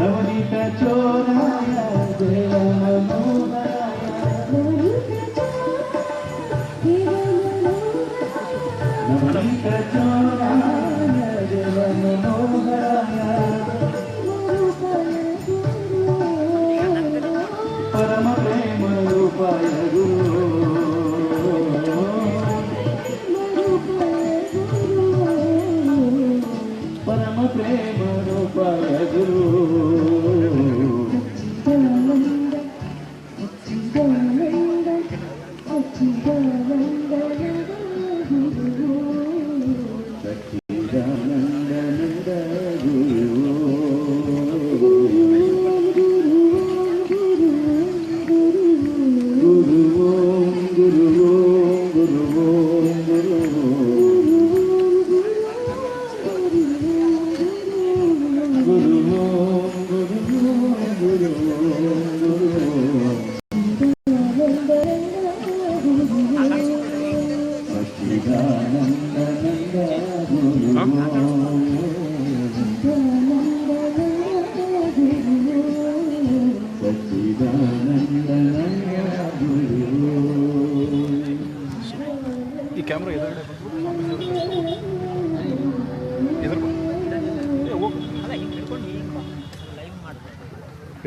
নবনীতা চোখ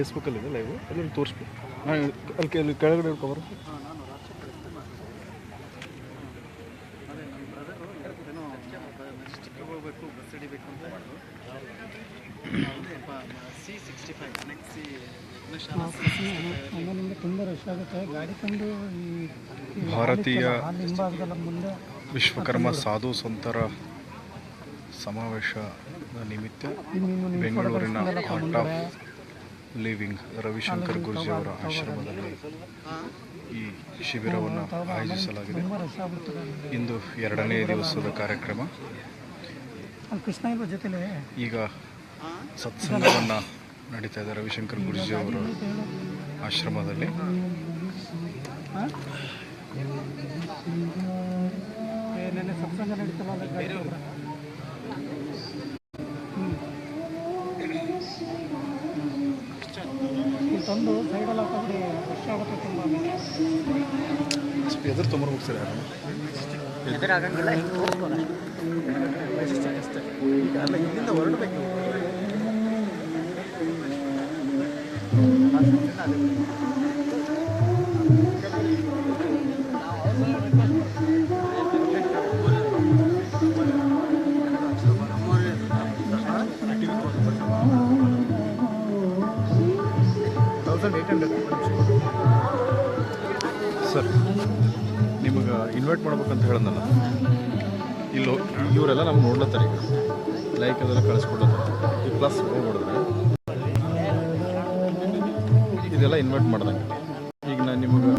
ಫೇಸ್ಬುಕ್ಕಲ್ಲಿದೆ ಲೈವ್. ಅಲ್ಲಿ ತೋರಿಸ್ಬೇಕು. ನಾನು ಅಲ್ಲಿ ಅಲ್ಲಿ ಕೆಳಗಡೆ ಹೇಳ್ಕೊಬರು ತುಂಬ ರಶ್ ಆಗುತ್ತೆ ಗಾಡಿ ತಂದು ಭಾರತೀಯ ವಿಶ್ವಕರ್ಮ ಸಾಧು ಸಂತರ ಸಮಾವೇಶ ನಿಮಿತ್ತ ಬೆಂಗಳೂರಿನ art of living Ravishankar Guruji ಅವರ ಆಶ್ರಮದಲ್ಲಿ ಈ ಶಿಬಿರವನ್ನು ಆಯೋಜಿಸಲಾಗಿದೆ. ಇಂದು ಎರಡನೇ ದಿವಸದ ಕಾರ್ಯಕ್ರಮ. ಈಗ ಸತ್ಸಂಗವನ್ನು ನಡೀತಾ ಇದೆ ರವಿಶಂಕರ್ ಗುರ್ಜಿ ಅವರ ಆಶ್ರಮದಲ್ಲಿ. ಸತ್ಸಂಗ ತಂದು ಸೈಡಲ್ಲಿ ಹಾಕಿದ್ರೆ ಆಗುತ್ತೆ ತುಂಬ. ಸ್ವಲ್ಪ ಎದುರು ತೊಂಬರ್ಬೇಕು ಸರ್ ಯಾರು? ಎದುರಾಗಂಗಿಲ್ಲ ಹಿಂಗೆ ಹೋಗೋಣ ಅಷ್ಟೇ ಈಗ ಇಲ್ಲಿಂದ ಹೊರಡಬೇಕು ಅದೇ ನಮ್ಗೆ ನೋಡ್ಲತ್ತಾರೆ ಈಗ ಲೈಕ್ ಅದೆಲ್ಲ ಕಳಿಸ್ಕೊಡ್ಲತ್ತಾರೆ ಈ ಪ್ಲಸ್ ಹೋಗ್ಬಿಡಿದ್ರೆ ಇದೆಲ್ಲ ಇನ್ವೈಟ್ ಮಾಡ್ದಂಗೆ. ಈಗ ನಾನು ನಿಮಗೆ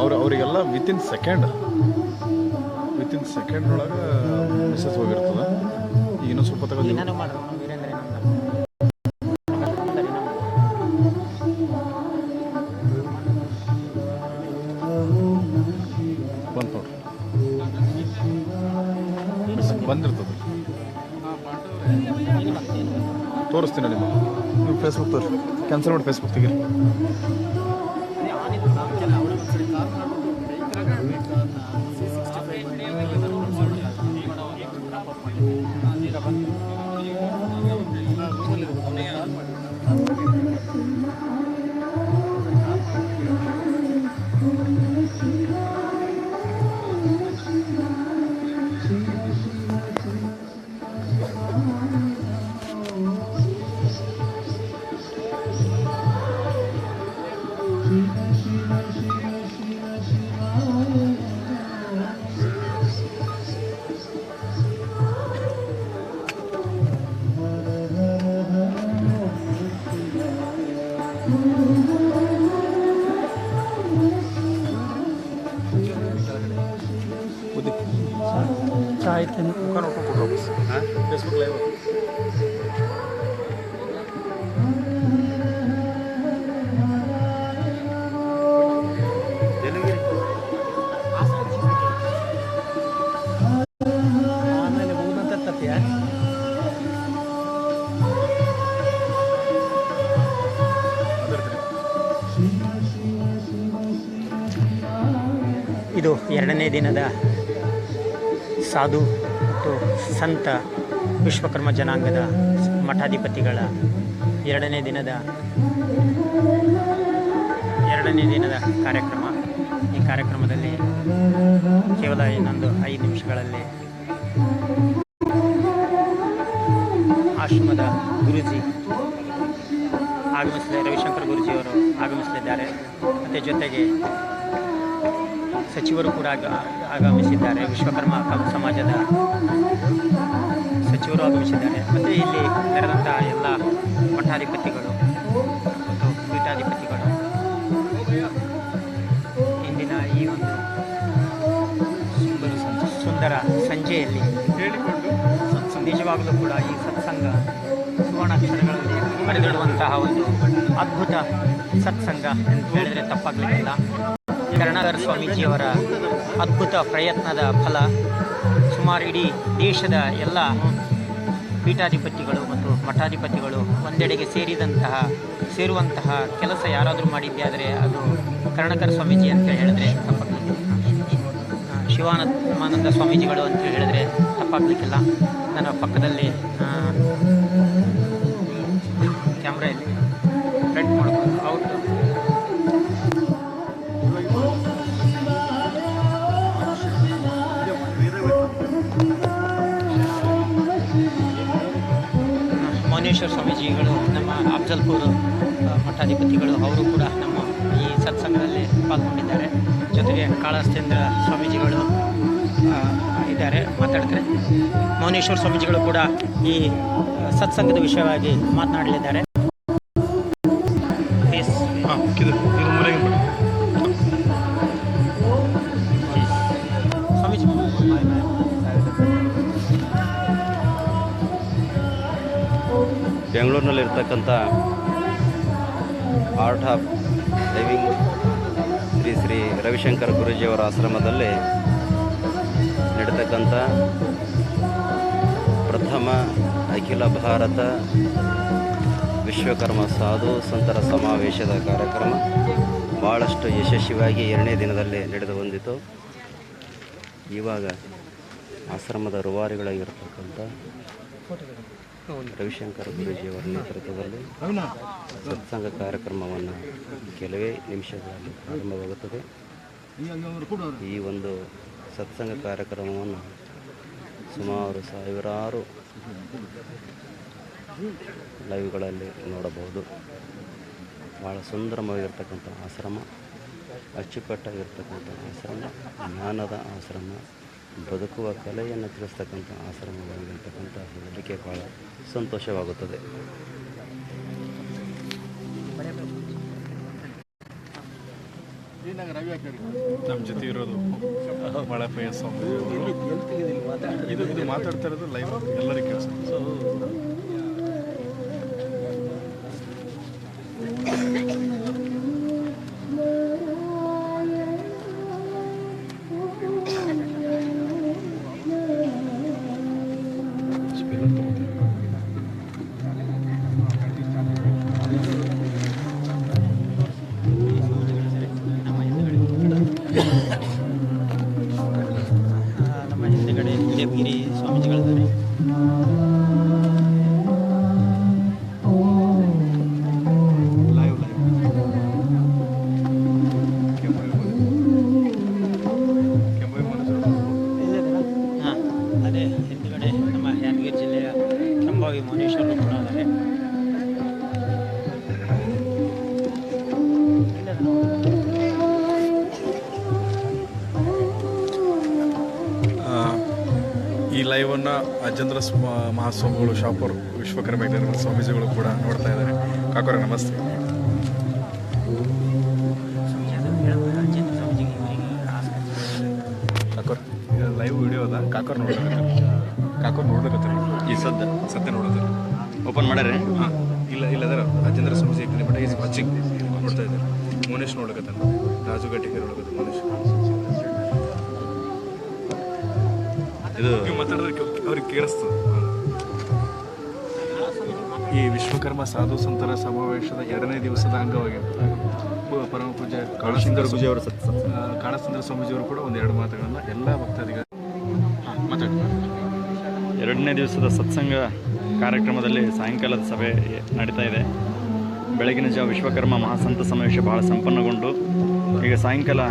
ಅವ್ರು ಅವರಿಗೆಲ್ಲ ವಿತಿನ್ ಸೆಕೆಂಡ್ ವಿತಿನ್ ಸೆಕೆಂಡ್ ಒಳಗೆ ಮೆಸೇಜ್ ಹೋಗಿರ್ತದೆ. ಈಗ ಇನ್ನೊಂದು ಸ್ವಲ್ಪ ತಗೊಂಡು ಬಂದಿರ್ತದೆ. ತೋರಿಸ್ತೀನಿ ನೀವು ಫೇಸ್ಬುಕ್ ತೋರಿಸಿ ಕ್ಯಾನ್ಸಲ್ ಮಾಡಿ ಫೇಸ್ಬುಕ್ ತೆಗೀರಿ. Куди? Чай, ти не покарав покупав. Десь поклеїв. ಎರಡನೇ ದಿನದ ಸಾಧು ಮತ್ತು ಸಂತ ವಿಶ್ವಕರ್ಮ ಜನಾಂಗದ ಮಠಾಧಿಪತಿಗಳ ಎರಡನೇ ದಿನದ ಎರಡನೇ ದಿನದ ಕಾರ್ಯಕ್ರಮ. ಈ ಕಾರ್ಯಕ್ರಮದಲ್ಲಿ ಕೇವಲ ಇನ್ನೊಂದು ಐದು ನಿಮಿಷಗಳಲ್ಲಿ ಆಶ್ರಮದ ಗುರುಜಿ ಆಗಮಿಸಿದ ರವಿಶಂಕರ್ ಗುರುಜಿಯವರು ಆಗಮಿಸಲಿದ್ದಾರೆ. ಮತ್ತು ಜೊತೆಗೆ ಸಚಿವರು ಕೂಡ ಆಗ ಆಗಮಿಸಿದ್ದಾರೆ. ವಿಶ್ವಕರ್ಮ ಸಮಾಜದ ಸಚಿವರು ಆಗಮಿಸಿದ್ದಾರೆ. ಮತ್ತು ಇಲ್ಲಿ ನಡೆದಂಥ ಎಲ್ಲ ಮಠಾಧಿಪತಿಗಳು ಮತ್ತು ಪೀಠಾಧಿಪತಿಗಳು ಇಂದಿನ ಈ ಒಂದು ಸುಂದರ ಸುಂದರ ಸಂಜೆಯಲ್ಲಿ ನಿಜವಾಗಲೂ ಕೂಡ ಈ ಸತ್ಸಂಗ ಸುವರ್ಣಾಕ್ಷರಗಳಲ್ಲಿ ಬರೆದಿಡುವಂತಹ ಒಂದು ಅದ್ಭುತ ಸತ್ಸಂಗ ಅಂತ ಹೇಳಿದರೆ ತಪ್ಪಾಗಲಿಕ್ಕಿಲ್ಲ. ಕರುಣಾಕರ ಸ್ವಾಮೀಜಿಯವರ ಅದ್ಭುತ ಪ್ರಯತ್ನದ ಫಲ ಸುಮಾರು ಇಡೀ ದೇಶದ ಎಲ್ಲ ಪೀಠಾಧಿಪತಿಗಳು ಮತ್ತು ಮಠಾಧಿಪತಿಗಳು ಒಂದೆಡೆಗೆ ಸೇರಿದಂತಹ, ಸೇರುವಂತಹ ಕೆಲಸ ಯಾರಾದರೂ ಮಾಡಿದ್ದೆ ಆದರೆ ಅದು ಕರ್ಣಕರ ಸ್ವಾಮೀಜಿ ಅಂತ ಹೇಳಿದ್ರೆ ತಪ್ಪಾಗಲಿಲ್ಲ ಶಿವಾನಂದ ಸ್ವಾಮೀಜಿಗಳು ಅಂತ ಹೇಳಿದ್ರೆ ತಪ್ಪಾಗಲಿಕ್ಕಿಲ್ಲ. ನನ್ನ ಪಕ್ಕದಲ್ಲಿ ಸ್ವಾಮೀಜಿಗಳು ನಮ್ಮ ಅಫ್ಜಲ್ಪುರ್ ಮಠಾಧಿಪತಿಗಳು, ಅವರು ಕೂಡ ನಮ್ಮ ಈ ಸತ್ಸಂಗದಲ್ಲಿ ಪಾಲ್ಗೊಂಡಿದ್ದಾರೆ. ಜೊತೆಗೆ ಕಾಳಸ್ತೇಂದ್ರ ಸ್ವಾಮೀಜಿಗಳು ಇದ್ದಾರೆ, ಮಾತಾಡ್ತಾರೆ. ಮೌನೇಶ್ವರ ಸ್ವಾಮೀಜಿಗಳು ಕೂಡ ಈ ಸತ್ಸಂಗದ ವಿಷಯವಾಗಿ ಮಾತನಾಡಲಿದ್ದಾರೆ. ಬೆಂಗಳೂರಿನಲ್ಲಿರ್ತಕ್ಕಂಥ art of living Shri Shri Ravishankar ಗುರುಜಿಯವರ ಆಶ್ರಮದಲ್ಲಿ ನಡೀತಕ್ಕಂಥ ಪ್ರಥಮ ಅಖಿಲ ಭಾರತ ವಿಶ್ವಕರ್ಮ ಸಾಧು ಸಂತರ ಸಮಾವೇಶದ ಕಾರ್ಯಕ್ರಮ ಭಾಳಷ್ಟು ಯಶಸ್ವಿಯಾಗಿ ಎರಡನೇ ದಿನದಲ್ಲಿ ನಡೆದು ಬಂದಿತು ಇವಾಗ ಆಶ್ರಮದ ರೂವಾರಿಗಳಾಗಿರ್ತಕ್ಕಂಥ ರವಿಶಂಕರ್ ಗುರುಜಿಯವರ ನೇತೃತ್ವದಲ್ಲಿ ಸತ್ಸಂಗ ಕಾರ್ಯಕ್ರಮವನ್ನು ಕೆಲವೇ ನಿಮಿಷಗಳಲ್ಲಿ ಪ್ರಾರಂಭವಾಗುತ್ತದೆ. ಈ ಒಂದು ಸತ್ಸಂಗ ಕಾರ್ಯಕ್ರಮವನ್ನು ಸುಮಾರು ಸಾವಿರಾರು ಲೈವ್ಗಳಲ್ಲಿ ನೋಡಬಹುದು. ಭಾಳ ಸುಂದರವಾಗಿರ್ತಕ್ಕಂಥ ಆಶ್ರಮ, ಅಚ್ಚುಕಟ್ಟಾಗಿರ್ತಕ್ಕಂಥ ಆಶ್ರಮ, ಜ್ಞಾನದ ಆಶ್ರಮ ಬದುಕುವ ಕಲೆಯನ್ನು ತಿಳಿಸ್ತಕ್ಕಂಥ ಆಶ್ರಮಗಳಲ್ಲಿರ್ತಕ್ಕಂಥ ಹೇಳಲಿಕ್ಕೆ ಭಾಳ ಸಂತೋಷವಾಗುತ್ತದೆ. ನಮ್ಮ ಜೊತೆ ಇರೋದು ಮಳಪಯ್ಯ ಸ್ವಾಮಿ ಇದು ಇದು ಮಾತಾಡ್ತಾ ಇರೋದು ಲೈವ್ ಎಲ್ಲರಿಗೂ ಕೆಲಸ ಈ ಲೈವನ್ನು ಅಜೇಂದ್ರ ಸ್ವ- ಮಹಾಸ್ವಾಮಿಗಳು ಶಾಪುರ್ ವಿಶ್ವಕರ್ಮ ಸ್ವಾಮೀಜಿಗಳು ಕೂಡ ನೋಡ್ತಾ ಇದ್ದಾರೆ. ಕಾಕೋರ ನಮಸ್ತೆ. ಕಾಕೋರ್ ಲೈವ್ ವಿಡಿಯೋ ಅದ ಕಾಕೋರ್ ನೋಡ್ಲಿಕತ್ತಾರ ಕಾಕೋರ್ ನೋಡ್ಲಿಕತ್ತಾರ ಈ ಸದ್ಯ ಸದ್ಯ ನೋಡತ್ತಾರ ಓಪನ್ ಮಾಡ್ಯಾರ ಹಾಂ ಇಲ್ಲ ಇಲ್ಲ ಅದರ. Ajendra Swamiji but is watching ನೋಡ್ತಾ ಇದ್ದಾರೆ. ಮುನೇಶ್ ನೋಡ್ಲಿಕ್ಕೆ ರಾಜು ಗಟ್ಟಿಗೆ ಮುನೇಶ್ ಮೋನೇಶ್. ಇದು ನೀವು ಮಾತಾಡಿದ್ರೆ ಅವ್ರಿಗೆ ಕೇಳಿಸ್ತದೆ ಈ ವಿಶ್ವಕರ್ಮ ಸಾಧು ಸಂತರ ಸಮಾವೇಶದ ಎರಡನೇ ದಿವಸದ ಅಂಗವಾಗಿ ಪರಮ ಪೂಜೆ ಕಾಳಸುಂದರ ಪೂಜೆಯವರು ಕಾಳಸುಂದರ ಸ್ವಾಮೀಜಿಯವರು ಕೂಡ ಒಂದು ಎರಡು ಮಾತುಗಳನ್ನು ಎಲ್ಲ ಭಕ್ತಾದಿಗಳು ಮಾತಾಡಿ. ಎರಡನೇ ದಿವಸದ ಸತ್ಸಂಗ ಕಾರ್ಯಕ್ರಮದಲ್ಲಿ ಸಾಯಂಕಾಲದ ಸಭೆ ನಡೀತಾ ಇದೆ. ಬೆಳಗಿನ ಜಾವ ವಿಶ್ವಕರ್ಮ ಮಹಾಸಂತ ಸಮಾವೇಶ ಬಹಳ ಸಂಪನ್ನಗೊಂಡು ಈಗ ಸಾಯಂಕಾಲ